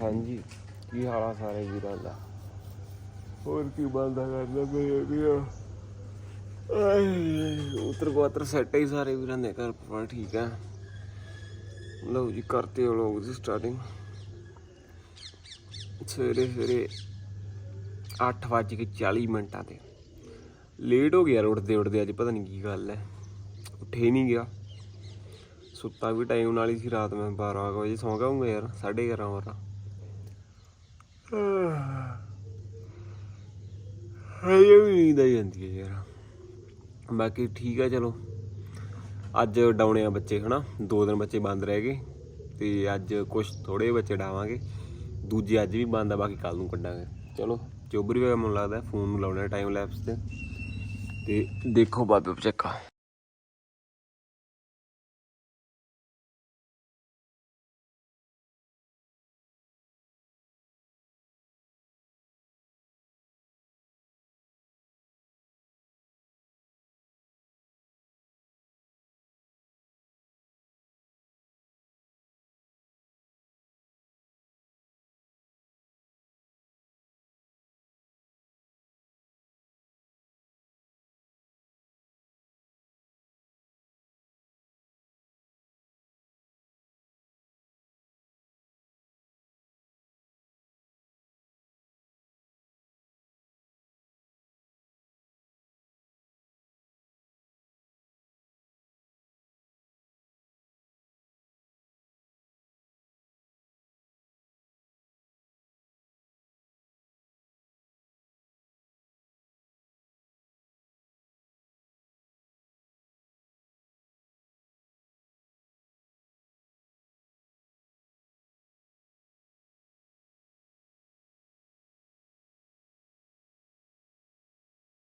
ਹਾਂਜੀ, ਕੀ ਹਾਲ ਆ ਸਾਰੇ ਵੀਰਾਂ ਦਾ? ਹੋਰ ਕੀ ਬੰਦਾ ਕਰਦਾ ਮੇਰੇ ਵੀਰ ਉਤਰ ਗੋਤਰ ਸੈੱਟ ਹੀ ਸਾਰੇ ਵੀਰਾਂ ਦੇ ਘਰ ਪਰ ਠੀਕ ਆ। ਲਓ ਜੀ, ਕਰਤੇ ਹੋ ਲੋਕ ਦੀ ਸਟਾਰਟਿੰਗ ਸਵੇਰੇ ਸਵੇਰੇ 8 ਵੱਜ ਕੇ 40 ਮਿੰਟਾਂ ਤੇ। ਲੇਟ ਹੋ ਗਿਆ ਉੱਠਦੇ ਉੱਠਦੇ, ਅੱਜ ਪਤਾ ਨਹੀਂ ਕੀ ਗੱਲ ਹੈ ਉੱਠੇ ਹੀ ਨਹੀਂ ਗਿਆ। ਸੁੱਤਾ ਵੀ ਟਾਈਮ ਨਾਲ ਹੀ ਸੀ ਰਾਤ, ਮੈਂ 12 ਕੁ ਵਜੇ ਸੌਂ ਜਾਊਂਗਾ ਯਾਰ 11:30 ਵਰਾ ਹਜੇ ਵੀ ਨੀਂਦ ਆਈ ਜਾਂਦੀ ਹੈ ਯਾਰ। ਬਾਕੀ ਠੀਕ ਆ, ਚਲੋ। ਅੱਜ ਡਾਉਣੇ ਆ ਬੱਚੇ, ਹਨਾ? ਦੋ ਦਿਨ ਬੱਚੇ ਬੰਦ ਰਹਿ ਗਏ ਤੇ ਅੱਜ ਕੁਝ ਥੋੜੇ ਬੱਚੇ ਡਾਵਾਂਗੇ। ਦੂਜੇ ਅੱਜ ਵੀ ਬੰਦ ਆ, ਬਾਕੀ ਕੱਲ ਨੂੰ ਕੱਢਾਂਗੇ। ਚਲੋ ਚੋਬਰ ਵੀ ਮੈਨੂੰ ਲੱਗਦਾ ਫੋਨ ਨੂੰ ਲਾਉਣਾ ਟਾਈਮ ਲੈਪਸ ਤੇ। ਤੇ ਦੇਖੋ ਬਾਬੇ ਚੱਕਾ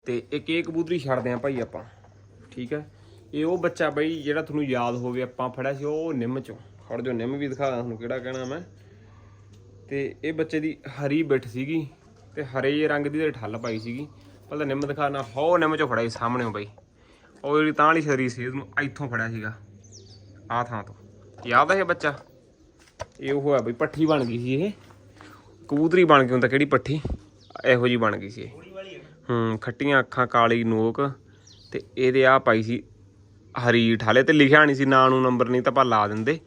ਤੇ ਇੱਕ ਇਹ ਕਬੂਤਰੀ ਛੱਡਦੇ ਆਂ ਭਾਈ ਆਪਾਂ, ਠੀਕ ਹੈ? ਇਹ ਉਹ ਬੱਚਾ ਬਈ ਜਿਹੜਾ ਤੁਹਾਨੂੰ ਯਾਦ ਹੋਵੇ, ਆਪਾਂ ਫੜਿਆ ਸੀ ਉਹ ਨਿੰਮ ਚੋਂ। ਖੜ ਜੋ, ਨਿੰਮ ਵੀ ਦਿਖਾ ਤੁਹਾਨੂੰ ਕਿਹੜਾ ਕਹਿਣਾ ਮੈਂ। ਤੇ ਇਹ ਬੱਚੇ ਦੀ ਹਰੀ ਬਿੱਠ ਸੀਗੀ ਤੇ ਹਰੇ ਜਿਹੇ ਰੰਗ ਦੀ ਤੇ ਠੱਲ ਪਾਈ ਸੀਗੀ। ਪਹਿਲਾਂ ਨਿੰਮ ਦਿਖਾਣਾ, ਹੋ ਨਿੰਮ ਚੋਂ ਫੜਿਆ ਸੀ ਸਾਹਮਣੇ ਬਈ। ਉਹ ਜਿਹੜੀ ਤਾਂ ਵਾਲੀ ਸ਼ਰੀ ਸੀ, ਉਹਨੂੰ ਇੱਥੋਂ ਫੜਿਆ ਸੀਗਾ। ਆਹ ਥਾਂ ਤੋਂ। ਯਾਦ ਹੈ ਇਹ ਬੱਚਾ? ਇਹ ਉਹ ਹੈ ਬਈ, ਪੱਠੀ ਬਣ ਗਈ ਸੀ ਇਹ। ਕਬੂਤਰੀ ਬਣ ਗਈ ਹੁੰਦਾ ਕਿਹੜੀ ਪੱਠੀ? ਇਹੋ ਜੀ ਬਣ ਗਈ ਸੀ ਇਹ। ਹੂੰ, ਖੱਟੀਆਂ ਅੱਖਾਂ, ਕਾਲੀ ਨੋਕ ਤੇ ਇਹਦੇ ਆ ਪਾਈ ਸੀ ਹਰੀ ਠਾਲੇ ਤੇ ਲਿਖਿਆ ਨਹੀਂ ਸੀ, ਨਾਂ ਨੂੰ ਨੰਬਰ ਨਹੀਂ ਤਾਂ ਆਪਾਂ ਲਾ ਦਿੰਦੇ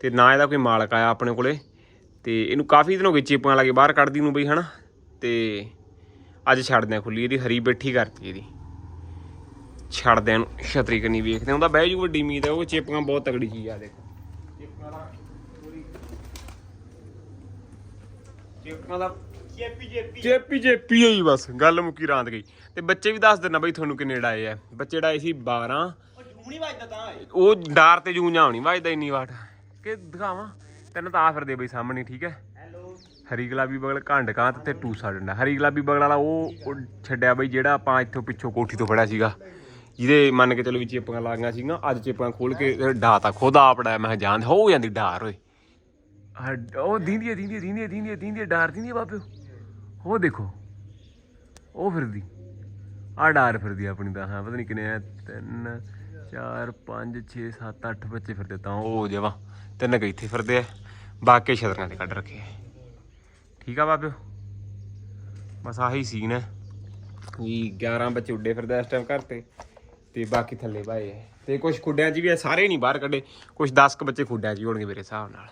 ਤੇ ਨਾ ਇਹਦਾ ਕੋਈ ਮਾਲਕ ਆਇਆ ਆਪਣੇ ਕੋਲੇ ਤੇ ਇਹਨੂੰ ਕਾਫੀ ਦਿਨ ਹੋ ਗਏ ਚੇਪਾਂ ਲਾ ਕੇ ਬਾਹਰ ਕੱਢਦੀ ਨੂੰ ਬਈ, ਹਨਾ? ਤੇ ਅੱਜ ਛੱਡਦੇ ਆ ਖੁੱਲੀ ਇਹਦੀ, ਹਰੀ ਬੈਠੀ ਕਰਤੀ ਇਹਦੀ। ਛੱਡਦੇ ਨੂੰ ਛਤਰੀ ਕਨੀ ਵੇਖਦੇ, ਉਹਦਾ ਬਹਿ ਜੂ ਵੱਡੀ ਉਮੀਦ ਹੈ ਉਹ ਚੇਪਾਂ ਬਹੁਤ ਤਗੜੀ ਚੀਜ਼ ਆ ਦੇਖੋ। ਚੇਪਾਂ ਦਾ ਚੇਪਾਂ ਦਾ ਜੇਪੀ ਜੇਪੀ। ਜੇਪੀ ਬਸ ਗੱਲ ਮੁੱਕੀ ਰਾਂਦ ਗਈ। ਤੇ ਬੱਚੇ ਵੀ ਦੱਸ ਦਿੰਨਾ ਬਈ ਤੁਹਾਨੂੰ ਕਿੰਨੇ ਡਾਏ ਆ ਬੱਚੇ ਡਾਏ ਸੀ 12 ਉਹ ਝੂਮਣੀ ਵੱਜਦਾ ਤਾਂ ਇਹ। ਉਹ ਡਾਰ ਤੇ ਜੂੰ ਜਾਉਣੀ ਵੱਜਦਾ ਇੰਨੀ ਵਾਟ। ਕਿ ਦਿਖਾਵਾਂ? ਤੈਨੂੰ ਤਾਂ ਆ ਫਿਰਦੇ ਬਈ ਸਾਹਮਣੇ ਠੀਕ ਹੈ ਹੈਲੋ। ਹਰੀ ਗੁਲਾਬੀ ਬਗਲ ਘੰਡ ਕਾਂ ਤੇ ਟੂਸਾ ਡੰਡਾ। ਹਰੀ ਗੁਲਾਬੀ ਬਗਲ ਵਾਲਾ ਉਹ ਉਹ ਛੱਡਿਆ ਬਈ ਜਿਹੜਾ ਆਪਾਂ ਇੱਥੋਂ ਪਿੱਛੋਂ ਕੋਠੀ ਤੋਂ ਫੜਿਆ ਸੀਗਾ। ਜਿਹਦੇ ਮੰਨ ਕੇ ਚਲੋ ਵੀ ਚੇਪਾਂ ਲਾਗੀਆਂ ਸੀਗੀਆਂ ਅੱਜ ਚੇਪਾਂ ਖੋਲ ਕੇ ਡਾ ਤਾਂ ਖੁਦ ਆਪ ਡਾਇਆ ਮੈਂ ਕਿਹਾ ਜਾਣ ਦੇ, ਹੋ ਜਾਂਦੀ ਡਾਰ ਓਏ। ਆਹ ਉਹ ਦੀਂਦੀ ਦੀਂਦੀ ਦੀਂਦੀ ਦੀਂਦੀ ਦੀਂਦੀ ਡਾਰ ਦੀਂਦੀ ਬਾਬੇ ਉਹ ਦੇਖੋ, ਉਹ ਫਿਰਦੀ। ਆ ਡਾਰ ਫਿਰਦੀ ਆਪਣੀ ਤਾਂ, ਹਾਂ, ਪਤਾ ਨਹੀਂ ਕਿੰਨੇ ਆ 3 4 5 6 7 8 ਬੱਚੇ ਫਿਰਦੇ ਤਾਂ। ਉਹ ਜਵਾ, ਤਿੰਨ ਕੁ ਇੱਥੇ ਫਿਰਦੇ ਆ, ਬਾਕੀ ਛਤਰਾਂ ਤੇ ਕੱਢ ਰੱਖੇ ਆ। ਠੀਕ ਆ ਬਾਬਿਓ? ਬਸ ਆਹੀ ਸੀਨ ਹੈ ਵੀ 11 ਬੱਚੇ ਉੱਡੇ ਫਿਰਦੇ ਇਸ ਟਾਈਮ ਘਰ ਤੇ ਤੇ ਬਾਕੀ ਥੱਲੇ ਭਾਏ ਆ। ਤੇ ਕੁਝ ਖੁੱਡਿਆਂ 'ਚ ਵੀ ਆ, ਸਾਰੇ ਨਹੀਂ ਬਾਹਰ ਕੱਢੇ ਕੁਝ 10 ਕ ਬੱਚੇ ਖੁੱਡਿਆਂ 'ਚ ਹੀ ਹੋਣਗੇ ਮੇਰੇ ਹਿਸਾਬ ਨਾਲ।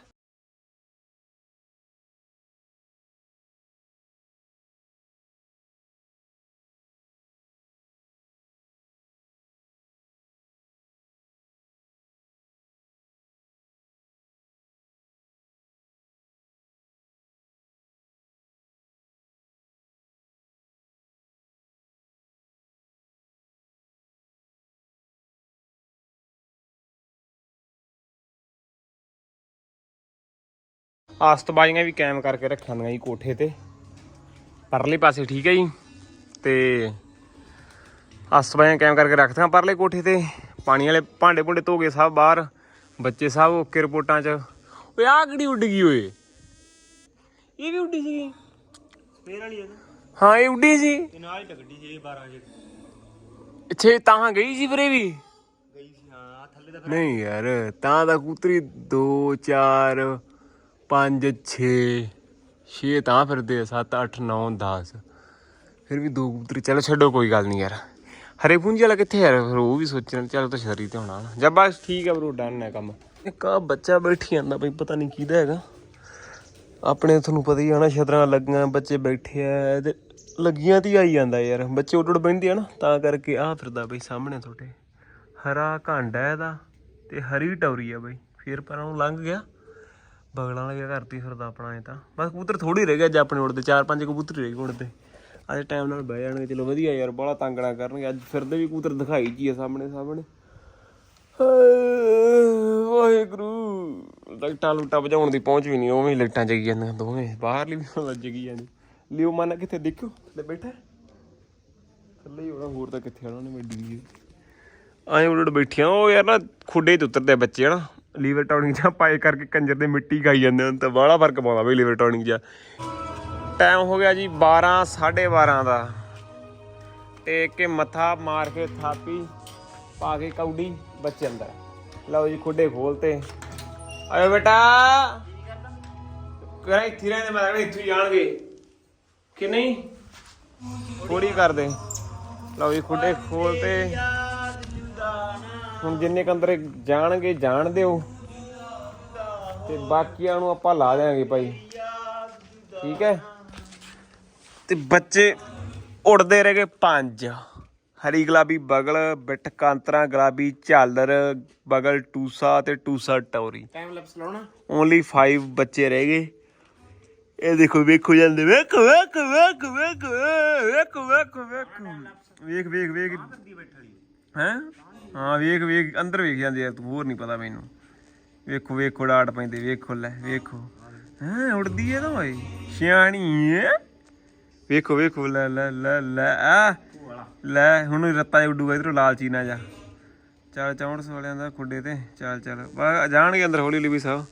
ਆਸਤਬਾਜ਼ੀਆਂ ਵੀ ਕਾਇਮ ਕਰਕੇ ਰੱਖੀਆਂ ਹੁੰਦੀਆਂ ਜੀ ਕੋਠੇ ਤੇ। ਪਰਲੇ ਪਾਸੇ ਠੀਕ ਹੈ ਜੀ। ਤੇ ਆਸਤਬਾਜ਼ੀਆਂ ਕਾਇਮ ਕਰਕੇ ਰੱਖਦੀਆਂ ਪਰਲੇ ਕੋਠੇ ਤੇ। ਪਾਣੀ ਵਾਲੇ ਭਾਂਡੇ ਭੁੰਡੇ ਧੋ ਕੇ ਸਭ ਬਾਹਰ। ਬੱਚੇ ਸਭ ਓਕੇ ਰਿਪੋਰਟਾਂ 'ਚ। ਓਏ ਆਹ ਕਿਹੜੀ ਉੱਡ ਗਈ ਓਏ? ਇਹ ਵੀ ਉੱਡੀ ਸੀ ਫੇਰ ਵਾਲੀ ਹੈ ਹਾਂ ਇਹ ਉੱਡੀ ਸੀ। ਤੇ ਨਾਲ ਹੀ ਟਕੜੀ ਸੀ ਇਹ 12 ਜੇ ਇੱਥੇ ਤਾਂ ਗਈ ਸੀ ਵੀਰੇ ਵੀ? ਗਈ ਸੀ ਹਾਂ ਆਹ ਥੱਲੇ ਦਾ ਨਹੀਂ ਯਾਰ ਤਾਂ ਦਾ ਕੂਤਰੀ 2 4 5 6 6 ਤਾਂ ਫਿਰਦੇ ਆ 7 8 9 10 ਫਿਰ ਵੀ ਦੋ ਕਬੂਤਰ, ਚਲੋ ਛੱਡੋ, ਕੋਈ ਗੱਲ ਨਹੀਂ ਯਾਰ। ਹਰੇ ਪੂੰਜੀ ਵਾਲਾ ਕਿੱਥੇ ਯਾਰ? ਫਿਰ ਉਹ ਵੀ ਸੋਚਣ, ਚਲੋ ਤਾਂ ਸ਼ਰੀ ਤੇ ਹੋਣਾ ਜਾਂ ਬਸ ਠੀਕ ਆ ਬਰੋ ਡਨ ਹੈ ਕੰਮ। ਇੱਕ ਆ ਬੱਚਾ ਬੈਠੀ ਜਾਂਦਾ ਬਈ, ਪਤਾ ਨਹੀਂ ਕਿਹਦਾ ਹੈਗਾ। ਆਪਣੇ ਤੁਹਾਨੂੰ ਪਤਾ ਹੀ ਆ ਨਾ, ਛਤਰਾਂ ਲੱਗੀਆਂ, ਬੱਚੇ ਬੈਠੇ ਆ ਤੇ ਲੱਗੀਆਂ ਤੇ ਹੀ ਆਈ ਜਾਂਦਾ ਯਾਰ। ਬੱਚੇ ਉੱਡ ਉੱਡ ਬੈਠਦੇ ਆ ਨਾ, ਤਾਂ ਕਰਕੇ ਆ ਫਿਰਦਾ ਬਈ ਸਾਹਮਣੇ ਤੁਹਾਡੇ। ਹਰਾ ਘਾਂਡਾ ਇਹਦਾ, ਤੇ ਹਰੀ ਟੌਰੀ ਆ ਬਈ। ਫਿਰ ਪਰਾਂ ਨੂੰ ਲੰਘ ਗਿਆ। ਬਗਲਾਂ ਵਾਲੇ ਕਰਤੀ ਫਿਰਦਾ ਆਪਣਾ ਇਹ ਤਾਂ। ਬਸ ਕਬੂਤਰ ਥੋੜੀ ਰਹਿ ਗਏ ਅੱਜ ਆਪਣੇ ਉੜਦੇ ਚਾਰ ਪੰਜ ਕਬੂਤਰ ਰਹਿ ਗਏ ਉੜਦੇ ਅੱਜ ਟਾਈਮ ਨਾਲ ਬਹਿ ਜਾਣਗੇ, ਚਲੋ ਵਧੀਆ ਯਾਰ ਬੜਾ ਤੰਗ ਨਾ ਕਰਨਗੇ। ਅੱਜ ਫਿਰਦੇ ਵੀ ਕਬੂਤਰ ਦਿਖਾਈ ਜੀ ਆ ਸਾਹਮਣੇ ਸਾਹਮਣੇ। ਵਾਹਿਗੁਰੂ। ਲਾਈਟਾਂ ਲੂਟਾਂ ਵਜਾਉਣ ਦੀ ਪਹੁੰਚ ਵੀ ਨਹੀਂ, ਉਵੇਂ ਹੀ ਲਾਈਟਾਂ ਜਗੀ ਜਾਂਦੀਆਂ ਦੋਵੇਂ। ਬਾਹਰਲੀ ਵੀ ਹੁਣ ਜਗੀ ਜਾਂਦੀ। ਲਿਓ ਮਾਨਾ ਕਿੱਥੇ ਦੇਖੋ ਤੇ ਬੈਠਾ। ਥੱਲੇ ਹੀ ਹੋਣਾ, ਹੋਰ ਤਾਂ ਕਿੱਥੇ ਆਣਾ ਉਹਨੇ ਵੱਡੀ ਜੀ ਆਏ ਉੜ ਬੈਠੀਆਂ, ਉਹ ਯਾਰ ਨਾ ਖੁੱਡੇ ਤੇ ਉਤਰਦੇ ਆ ਬੱਚੇ, ਹਨਾ। ਲੀਵਰ ਟਾਉਨਿੰਗ ਜਾਂ ਪਾਏ ਕਰਕੇ ਕੰਜਰ ਦੇ ਮਿੱਟੀ ਖਾਈ ਜਾਂਦੇ ਹਨ ਤਾਂ ਬਾਹਲਾ ਫ਼ਰਕ ਪਾਉਂਦਾ ਬਈ ਲੀਵਰ ਟਾਉਨਿੰਗ ਜਾਂ ਟਾਈਮ ਹੋ ਗਿਆ ਜੀ 12 12:30 ਦਾ। ਟੇਕ ਕੇ ਮੱਥਾ ਮਾਰ ਕੇ ਥਾਪੀ, ਪਾ ਕੇ ਕੌਡੀ, ਬੱਚੇ ਅੰਦਰ। ਲਓ ਜੀ ਖੁੱਡੇ ਖੋਲਤੇ ਆਇਓ ਬੇਟਾ। ਕਰਾਂ ਇੱਥੇ ਰਹਿੰਦੇ, ਮੈਂ ਲੱਗਦਾ ਇੱਥੇ ਜਾਣਗੇ। ਕਿ ਨਹੀਂ? ਥੋੜੀ ਕਰਦੇ। ਲਓ ਜੀ ਖੁੱਡੇ ਖੋਲਤੇ ਹੁਣ ਜਿੰਨੇ ਕ ਅੰਦਰ ਜਾਣਗੇ ਜਾਣ ਦਿਓ। ਤੇ ਬਾਕੀਆਂ ਨੂੰ ਆਪਾਂ ਲਾ ਦੇਾਂਗੇ ਭਾਈ। ਠੀਕ ਹੈ? ਤੇ ਬੱਚੇ ਉੜਦੇ ਰਹਿ ਗਏ ਪੰਜ। ਹਰੀ ਗੁਲਾਬੀ ਬਗਲ ਬਿੱਟ ਕਾਂਤਰਾ ਗੁਲਾਬੀ ਝਾਲਰ ਬਗਲ ਟੂਸਾ ਤੇ ਟੂਸਾ ਟੌਰੀ। ਟਾਈਮ ਲੈਪਸ ਲਾਉਣਾ। ਓਨਲੀ 5 ਬੱਚੇ ਰਹਿ ਗਏ। ਇਹ ਦੇਖੋ ਵੇਖੋ ਜਾਂਦੇ ਵੇਖ ਵੇਖ ਵੇਖ ਵੇਖ ਵੇਖ ਵੇਖ ਵੇਖ। ਵੇਖ ਵੇਖ ਵੇਖ। ਬੈਠੀ ਹੈ? ਹਾਂ, ਵੇਖ ਵੇਖ, ਅੰਦਰ ਵੇਖ ਜਾਂਦੇ ਯਾਰ ਤੂੰ ਹੋਰ ਨਹੀਂ ਪਤਾ ਮੈਨੂੰ। ਵੇਖੋ ਵੇਖੋ, ਡਾਟ ਪੈਂਦੇ, ਵੇਖੋ ਲੈ, ਵੇਖੋ। ਹਾਂ, ਉੜਦੀ ਹੈ ਤਾਂ ਓਏ। ਸਿਆਣੀ ਹੈ ਵੇਖੋ ਵੇਖੋ, ਲੈ ਲੈ ਲੈ ਲੈ, ਆ। ਲੈ, ਹੁਣ ਰੱਤਾ ਜਿਹਾ ਉੱਡੂਗਾ ਇਧਰੋਂ, ਲਾਲ ਚੀਨਾ ਜਾ ਚੱਲ ਚੌਂੜ ਵਾਲਿਆਂ ਦਾ ਖੁੱਡੇ ਤੇ, ਚੱਲ ਚੱਲ। ਜਾਣਗੇ ਅੰਦਰ ਹੌਲੀ ਹੌਲੀ ਵੀ ਸਭ।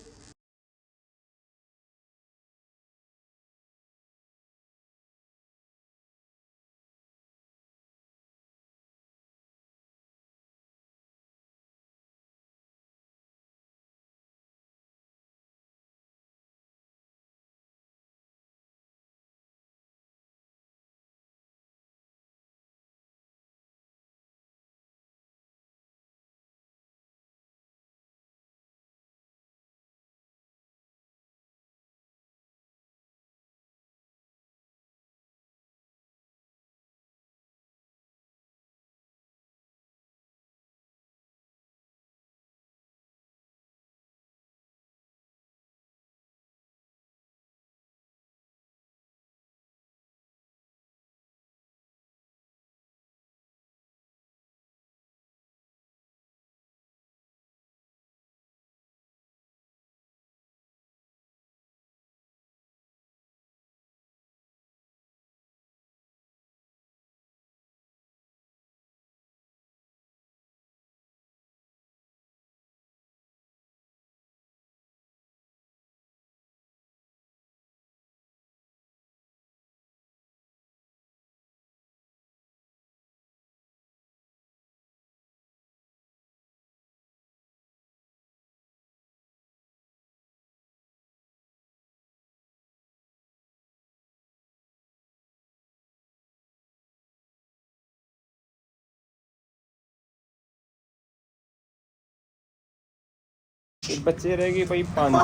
ਤੇ ਬੱਚੇ ਰਹਿ ਗਏ ਭਾਈ ਪੰਜ।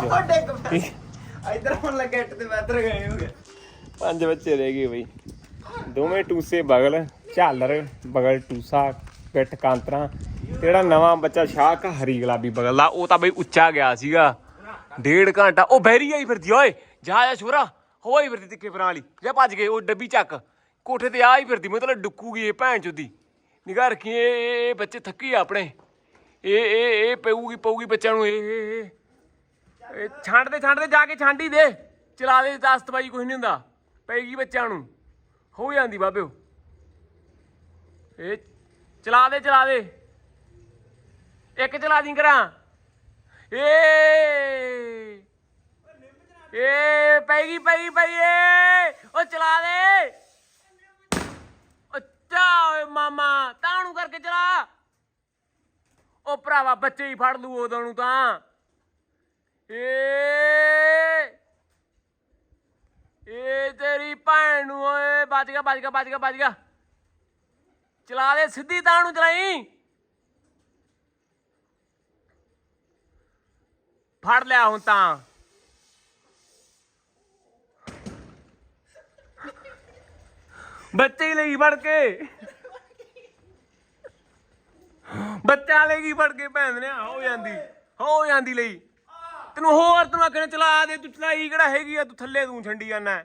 ਇਧਰ ਹੁਣ ਲੱਗੇ ਤੇ ਇੱਧਰ ਗਏ ਹੋ ਗਏ ਪੰਜ ਬੱਚੇ ਰਹਿ ਗਏ ਬਈ। ਦੋਵੇਂ ਟੂਸੇ ਬਗਲ ਝਾਲਰ ਬਗਲ ਟੂਸਾ ਪਿੱਠ ਕਾਂਤਰਾ। ਜਿਹੜਾ ਨਵਾਂ ਬੱਚਾ ਸ਼ਾਖ ਹਰੀ ਗੁਲਾਬੀ ਬਗਲ ਦਾ ਉਹ ਤਾਂ ਬਈ ਉੱਚਾ ਗਿਆ ਸੀਗਾ। ਡੇਢ ਘੰਟਾ ਉਹ ਬਹਿਰੀ ਆਈ ਫਿਰਦੀ ਓਏ ਜਾ ਜਾ ਛੋਰਾ ਹੋਈ ਫਿਰਦੀ ਤਿੱਕੇ ਪਰਾਂ ਵਾਲੀ ਜਾ ਭੱਜ ਗਏ ਉਹ ਡੱਬੀ ਚੱਕ। ਕੋਠੇ ਤੇ ਆ ਹੀ ਫਿਰਦੀ ਮਤਲਬ ਡੁੱਕੂਗੀ ਇਹ ਭੈਣ ਚੋਦੀ। ਨਿਗਾਹ ਰੱਖੀ ਇਹ- ਇਹ ਇਹ ਬੱਚੇ ਥੱਕੀ ਆ ਆਪਣੇ। ਇਹ ਇਹ ਇਹ ਪਊਗੀ ਪਊਗੀ ਬੱਚਿਆਂ ਨੂੰ, ਇਹ ਇਹ ਇਹ। ਇਹ ਛੱਡ ਦੇ ਛੱਡ ਦੇ, ਜਾ ਕੇ ਛਾਂਡੀ ਦੇ। ਚਲਾ ਦੇ ਦਸਤ ਬਾਈ ਕੁਝ ਨਹੀਂ ਹੁੰਦਾ। ਪੈਗੀ ਬੱਚਿਆਂ ਨੂੰ। ਹੋ ਜਾਂਦੀ ਬਾਬਿਓ। ਇਹ ਚਲਾ ਦੇ ਚਲਾ ਦੇ। ਇੱਕ ਚਲਾ ਦੀ ਕਰਾਂ। ਏ। ਏ ਪੈਗੀ ਪੈਗੀ ਪਈ ਏ। ਉਹ ਚਲਾ ਦੇ। ਅੱਛਾ ਓਏ ਮਾਮਾ, ਤਾਣੂ ਕਰਕੇ ਚਲਾ। ਉਹ ਭਰਾਵਾ ਬੱਚੇ ਹੀ ਫੜ ਲੂ ਉਦੋਂ ਨੂੰ ਤਾਂ। ਏ ਬਚ ਗਿਆ ਬਚ ਗਿਆ ਬਚ ਗਿਆ ਬਚ ਗਿਆ। ਚਲਾ ਦੇ, ਸਿੱਧੀ ਤਾਂ ਨੂੰ ਚਲਾਈ। ਫੜ ਲਿਆ ਹੁਣ ਤਾਂ। ਬੱਚੇ ਲਈ ਫੜ ਕੇ। ਬੱਚਾ ਲੈ ਗਈ ਫੜ ਕੇ ਭੈਣ ਨੇ ਹੋ ਜਾਂਦੀ ਹੋ ਜਾਂਦੀ ਲਈ। ਤੈਨੂੰ ਹੋਰ ਤੈਨੂੰ ਆਖਣੇ ਚਲਾ ਦੇ ਤੂੰ ਚਲਾਈ ਕਿਹੜਾ ਹੈਗੀ ਆ ਤੂੰ ਥੱਲੇ ਤੂੰ ਛੰਡੀ ਜਾਂਦਾ।